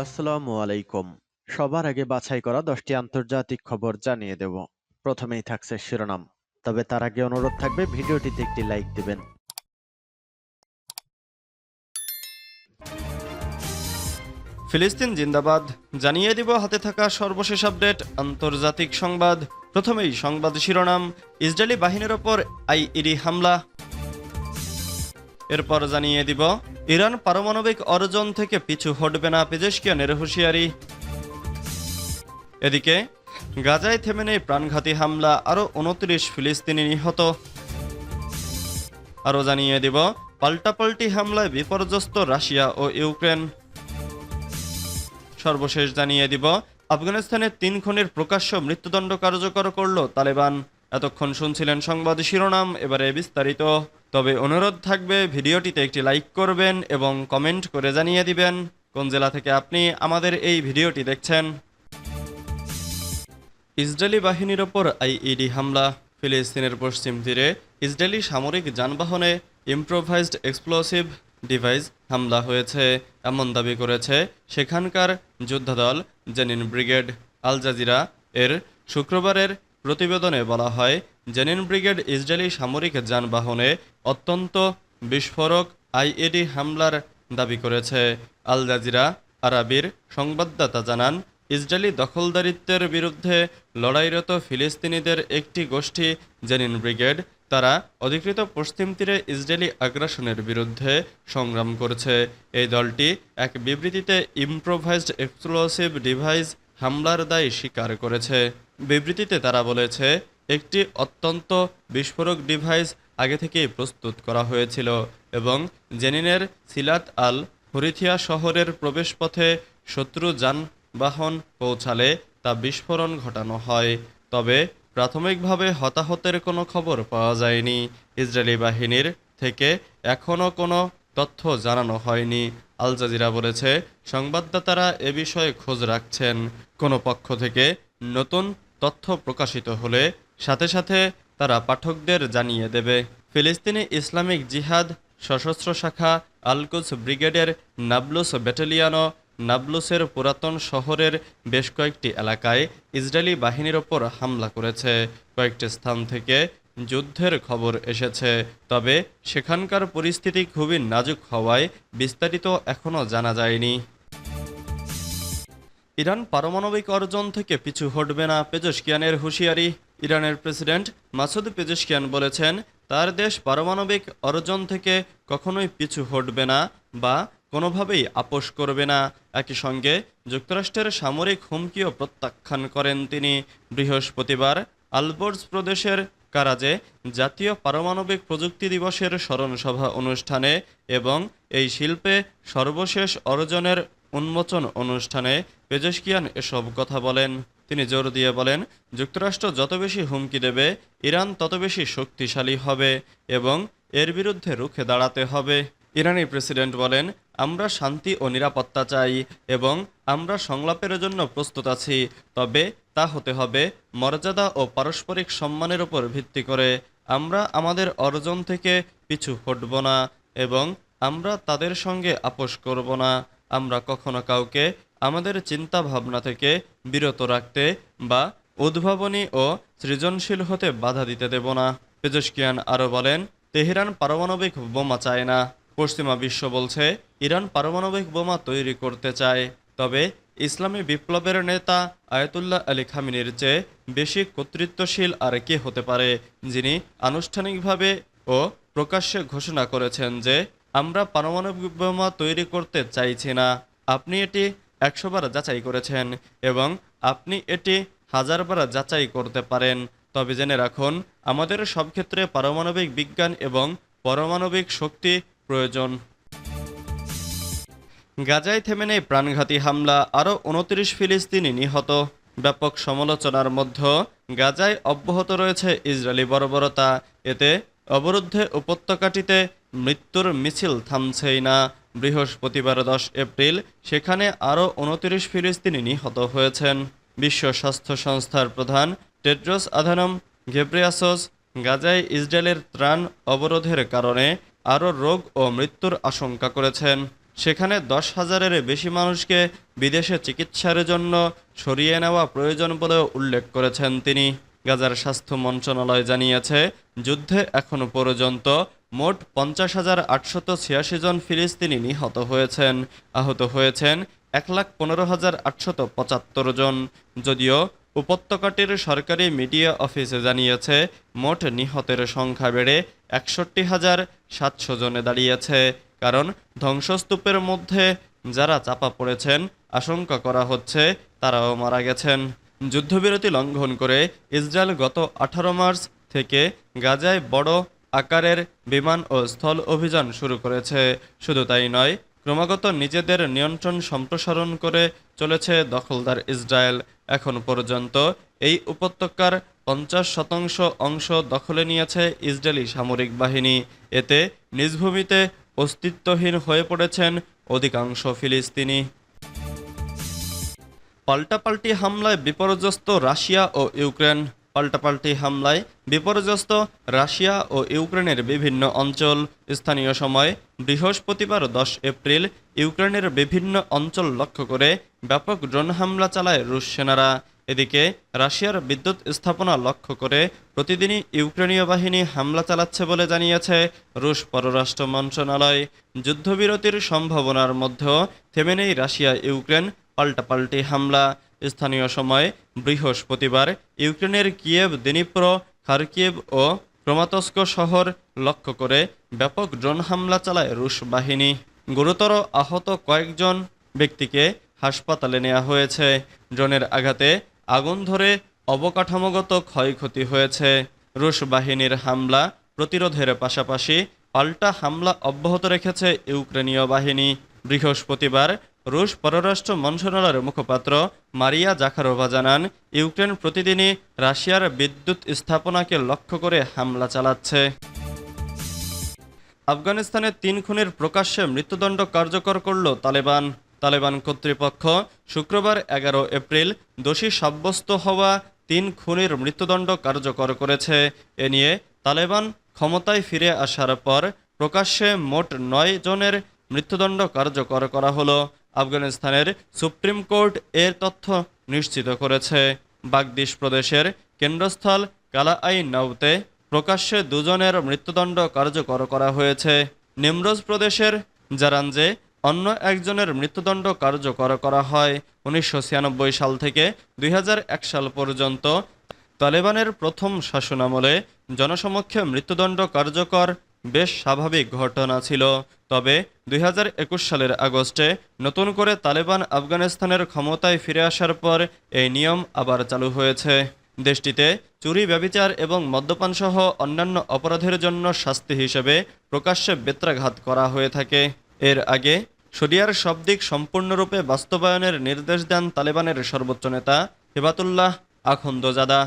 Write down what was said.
আসসালামু আলাইকুম। সবার আগে বাছাই করা দশটি আন্তর্জাতিক খবর জানিয়ে দেব। প্রথমেই থাকছে শিরোনাম। তবে তার আগে অনুরোধ থাকবে, ভিডিওটিতে একটি লাইক দিবেন। ফিলিস্তিন জিন্দাবাদ। জানিয়ে দিব হাতে থাকা সর্বশেষ আপডেট, আন্তর্জাতিক সংবাদ। প্রথমেই সংবাদ শিরোনাম। ইসরায়েলি বাহিনীর ওপর আইইডি হামলা। এরপর জানিয়ে দিব, ইরান পারমাণবিক অর্জন থেকে পিছু হটবে না পেজেশকিয়ানের হুঁশিয়ারি। এদিকে, গাজায় থেমে নেই প্রাণঘাতী হামলা, আরও উনত্রিশ ফিলিস্তিনি নিহত। আরও জানিয়ে দিব, পাল্টাপাল্টি হামলায় বিপর্যস্ত রাশিয়া ও ইউক্রেন। সর্বশেষ জানিয়ে দিব আফগানিস্তানের তিন খুনের প্রকাশ্য মৃত্যুদণ্ড কার্যকর করল তালেবান। এতক্ষণ শুনছিলেন সংবাদ শিরোনাম, এবারে বিস্তারিত। তবে অনুরোধ থাকবে ভিডিওটিতে একটি লাইক করবেন এবং কমেন্ট করে জানিয়ে দিবেন কোন জেলা থেকে আপনি আমাদের এই ভিডিওটি দেখছেন। ইসরায়েলি বাহিনীর ওপর আইইডি হামলা। ফিলিস্তিনের পশ্চিম তীরে ইসরায়েলি সামরিক যানবাহনে ইম্প্রোভাইজড এক্সপ্লোসিভ ডিভাইস হামলা হয়েছে, এমন দাবি করেছে সেখানকার যোদ্ধাদল জেনিন ব্রিগেড। আল জাজিরা এর শুক্রবারের প্রতিবেদনে বলা হয়, জেনিন ব্রিগেড ইসরায়েলি সামরিক যানবাহনে অত্যন্ত বিস্ফোরক আইএডি হামলার দাবি করেছে। আল জাজিরা আরাবির সংবাদদাতা জানান, ইসরায়েলি দখলদারিত্বের বিরুদ্ধে লড়াইরত ফিলিস্তিনিদের একটি গোষ্ঠী, জেনিন ব্রিগেড, তারা অধিকৃত পশ্চিম তীরে ইসরায়েলি আগ্রাসনের বিরুদ্ধে সংগ্রাম করছে। এই দলটি এক বিবৃতিতে ইম্প্রোভাইজড এক্সপ্লোসিভ ডিভাইস হামলার দায় স্বীকার করেছে। বিবৃতিতে তারা বলেছে, একটি অত্যন্ত বিস্ফোরক ডিভাইস আগে থেকেই প্রস্তুত করা হয়েছিল এবং জেনিনের সিলাত আল হরিথিয়া শহরের প্রবেশপথে শত্রু যানবাহন পৌঁছালে তা বিস্ফোরণ ঘটানো হয়। তবে প্রাথমিকভাবে হতাহতের কোনো খবর পাওয়া যায়নি। ইসরায়েলি বাহিনীর থেকে এখনও কোনো তথ্য জানানো হয়নি। আল জাজিরা বলেছে, সংবাদদাতারা এ বিষয়ে খোঁজ রাখছেন। কোনো পক্ষ থেকে নতুন তথ্য প্রকাশিত হলে সাথে সাথে তারা পাঠকদের জানিয়ে দেবে। ফিলিস্তিনি ইসলামিক জিহাদ, সশস্ত্র শাখা আলকুস ব্রিগেডের নাবলুস ব্যাটালিয়ানও নাবলুসের পুরাতন শহরের বেশ কয়েকটি এলাকায় ইসরায়েলি বাহিনীর ওপর হামলা করেছে। কয়েকটি স্থান থেকে যুদ্ধের খবর এসেছে, তবে সেখানকার পরিস্থিতি খুবই নাজুক হওয়ায় বিস্তারিত এখনও জানা যায়নি। ইরান পারমাণবিক অর্জন থেকে পিছু হটবে না পেজস্কিয়ানের হুঁশিয়ারি। ইরানের প্রেসিডেন্ট মাসুদ পেজস্কিয়ান বলেছেন, তার দেশ পারমাণবিক অর্জন থেকে কখনোই পিছু হটবে না বা কোনোভাবেই আপোষ করবে না। একই সঙ্গে যুক্তরাষ্ট্রের সামরিক হুমকিও প্রত্যাখ্যান করেন তিনি। বৃহস্পতিবার আলবর্জ প্রদেশের কারাজে জাতীয় পারমাণবিক প্রযুক্তি দিবসের স্মরণসভা অনুষ্ঠানে এবং এই শিল্পে সর্বশেষ অর্জনের উন্মোচন অনুষ্ঠানে পেজস্কিয়ান এসব কথা বলেন। তিনি জোর দিয়ে বলেন, যুক্তরাষ্ট্র যত বেশি হুমকি দেবে, ইরান তত বেশি শক্তিশালী হবে এবং এর বিরুদ্ধে রুখে দাঁড়াতে হবে। ইরানি প্রেসিডেন্ট বলেন, আমরা শান্তি ও নিরাপত্তা চাই এবং আমরা সংলাপের জন্য প্রস্তুত আছি, তবে তা হতে হবে মর্যাদা ও পারস্পরিক সম্মানের উপর ভিত্তি করে। আমরা আমাদের অর্জন থেকে পিছু হটব না এবং আমরা তাদের সঙ্গে আপোষ করব না। আমরা কখনো কাউকে আমাদের চিন্তা ভাবনা থেকে বিরত রাখতে বা উদ্ভাবনী ও সৃজনশীল হতে বাধা দিতে দেব না। পেজস্কিয়ান আরও বলেন, তেহরান পারমাণবিক বোমা চায় না। পশ্চিমা বিশ্ব বলছে, ইরান পারমাণবিক বোমা তৈরি করতে চায়। তবে ইসলামী বিপ্লবের নেতা আয়তুল্লাহ আলী খামিনের চেয়ে বেশি কর্তৃত্বশীল আর কে হতে পারে, যিনি আনুষ্ঠানিকভাবে ও প্রকাশ্যে ঘোষণা করেছেন যে আমরা পারমাণবিক বোমা তৈরি করতে চাইছি না। আপনি এটি একশোবার যাচাই করেছেন এবং আপনি এটি হাজারবার যাচাই করতে পারেন। তবে জেনে রাখুন, আমাদের সব ক্ষেত্রে পারমাণবিক বিজ্ঞান এবং পারমাণবিক শক্তি প্রয়োজন। গাজায় থেমে নেই প্রাণঘাতী হামলা। আরও উনত্রিশ ফিলিস্তিনি নিহত। ব্যাপক সমালোচনার মধ্যে গাজায় অব্যাহত রয়েছে ইসরায়েলি বর্বরতা। এতে অবরুদ্ধে উপত্যকাটিতে মৃত্যুর মিছিল থামছেই না। বৃহস্পতিবার দশ এপ্রিল, সেখানে আরও উনত্রিশ ফিলিস্তিনি নিহত হয়েছেন। বিশ্ব স্বাস্থ্য সংস্থার প্রধান টেড্রোস আধানম ঘেব্রিয়াসস গাজায় ইসরায়েলের ত্রাণ অবরোধের কারণে আরও রোগ ও মৃত্যুর আশঙ্কা করেছেন। সেখানে দশ হাজারের বেশি মানুষকে বিদেশে চিকিৎসার জন্য সরিয়ে নেওয়া প্রয়োজন বলেও উল্লেখ করেছেন তিনি। গাজার স্বাস্থ্য মন্ত্রণালয় জানিয়েছে, যুদ্ধে এখনও পর্যন্ত মোট পঞ্চাশ হাজার আটশত ছিয়াশি জন ফিলিস্তিনি নিহত হয়েছেন। আহত হয়েছেন এক লাখ পনেরো হাজার আটশত পঁচাত্তর জন। যদিও উপত্যকাটির সরকারি মিডিয়া অফিসে জানিয়েছে, মোট নিহতের সংখ্যা বেড়ে একষট্টি হাজার সাতশো জনে দাঁড়িয়েছে। কারণ ধ্বংসস্তূপের মধ্যে যারা চাপা পড়েছেন, আশঙ্কা করা হচ্ছে তারাও মারা গেছেন। যুদ্ধবিরতি লঙ্ঘন করে ইসরায়েল গত আঠারো মার্চ থেকে গাজায় বড় আকারের বিমান ও স্থল অভিযান শুরু করেছে। শুধু তাই নয়, ক্রমাগত নিজেদের নিয়ন্ত্রণ সম্প্রসারণ করে চলেছে দখলদার ইসরায়েল। এখন পর্যন্ত এই উপত্যকার পঞ্চাশ শতাংশ অংশ দখলে নিয়েছে ইসরায়েলি সামরিক বাহিনী। এতে নিজভূমিতে অস্তিত্বহীন হয়ে পড়েছেন অধিকাংশ ফিলিস্তিনি। পাল্টাপাল্টি হামলায় বিপর্যস্ত রাশিয়া ও ইউক্রেন। পাল্টাপাল্টি হামলায় বিপর্যস্ত রাশিয়া ও ইউক্রেনের বিভিন্ন অঞ্চল। স্থানীয় সময় বৃহস্পতিবার দশ এপ্রিল ইউক্রেনের বিভিন্ন অঞ্চল লক্ষ্য করে ব্যাপক ড্রোন হামলা চালায় রুশ সেনারা। এদিকে রাশিয়ার বিদ্যুৎ স্থাপনা লক্ষ্য করে প্রতিদিনই ইউক্রেনীয় বাহিনী হামলা চালাচ্ছে বলে জানিয়েছে রুশ পররাষ্ট্র মন্ত্রণালয়। যুদ্ধবিরতির সম্ভাবনার মধ্যেও থেমে নেই রাশিয়া ইউক্রেন পাল্টাপাল্টি হামলা, স্থানীয় সময় বৃহস্পতিবার ইউক্রেনের কিয়েভ, দিনিপ্র, খারকিয়েভ ও ক্রমাতস্ক শহর লক্ষ্য করে ব্যাপক ড্রোন হামলা চালায় রুশ বাহিনী। গুরুতর আহত কয়েকজন ব্যক্তিকে হাসপাতালে নেওয়া হয়েছে। ড্রোনের আঘাতে আগুন ধরে অবকাঠামোগত ক্ষয়ক্ষতি হয়েছে। রুশ বাহিনীর হামলা প্রতিরোধের পাশাপাশি পাল্টা হামলা অব্যাহত রেখেছে ইউক্রেনীয় বাহিনী। বৃহস্পতিবার রুশ পররাষ্ট্র মন্ত্রণালয়ের মুখপাত্র মারিয়া জাখারোভা জানান, ইউক্রেন প্রতিদিনই রাশিয়ার বিদ্যুৎ স্থাপনাকে লক্ষ্য করে হামলা চালাচ্ছে। আফগানিস্তানে তিন খুনের প্রকাশ্যে মৃত্যুদণ্ড কার্যকর করল তালেবান। তালেবান কর্তৃপক্ষ শুক্রবার এগারো এপ্রিল দোষী সাব্যস্ত হওয়া তিন খুনের মৃত্যুদণ্ড কার্যকর করেছে। এ নিয়ে তালেবান ক্ষমতায় ফিরে আসার পর প্রকাশ্যে মোট নয় জনের মৃত্যুদণ্ড কার্যকর করা হলো। আফগানিস্তানের সুপ্রিম কোর্ট এর তথ্য নিশ্চিত করেছে। বাগদিশ প্রদেশের কেন্দ্রস্থল কালাআই নাউতে প্রকাশ্যে দুজনের মৃত্যুদণ্ড কার্যকর করা হয়েছে। নিমরোজ প্রদেশের জারানজে অন্য একজনের মৃত্যুদণ্ড কার্যকর করা হয়। উনিশশো ছিয়ানব্বই সাল থেকে দুই হাজার এক সাল পর্যন্ত তালেবানের প্রথম শাসনামলে জনসমক্ষে মৃত্যুদণ্ড কার্যকর বেশ স্বাভাবিক ঘটনা ছিল। তবে দুই হাজার একুশ সালের আগস্টে নতুন করে তালেবান আফগানিস্তানের ক্ষমতায় ফিরে আসার পর এই নিয়ম আবার চালু হয়েছে। দেশটিতে চুরি, ব্যবিচার এবং মদ্যপানসহ অন্যান্য অপরাধের জন্য শাস্তি হিসেবে প্রকাশ্যে বেত্রাঘাত করা হয়ে থাকে। এর আগে শরিয়ার সব দিক সম্পূর্ণরূপে বাস্তবায়নের নির্দেশ দেন তালেবানের সর্বোচ্চ নেতা হেবাতুল্লাহ আখন্দজাদা।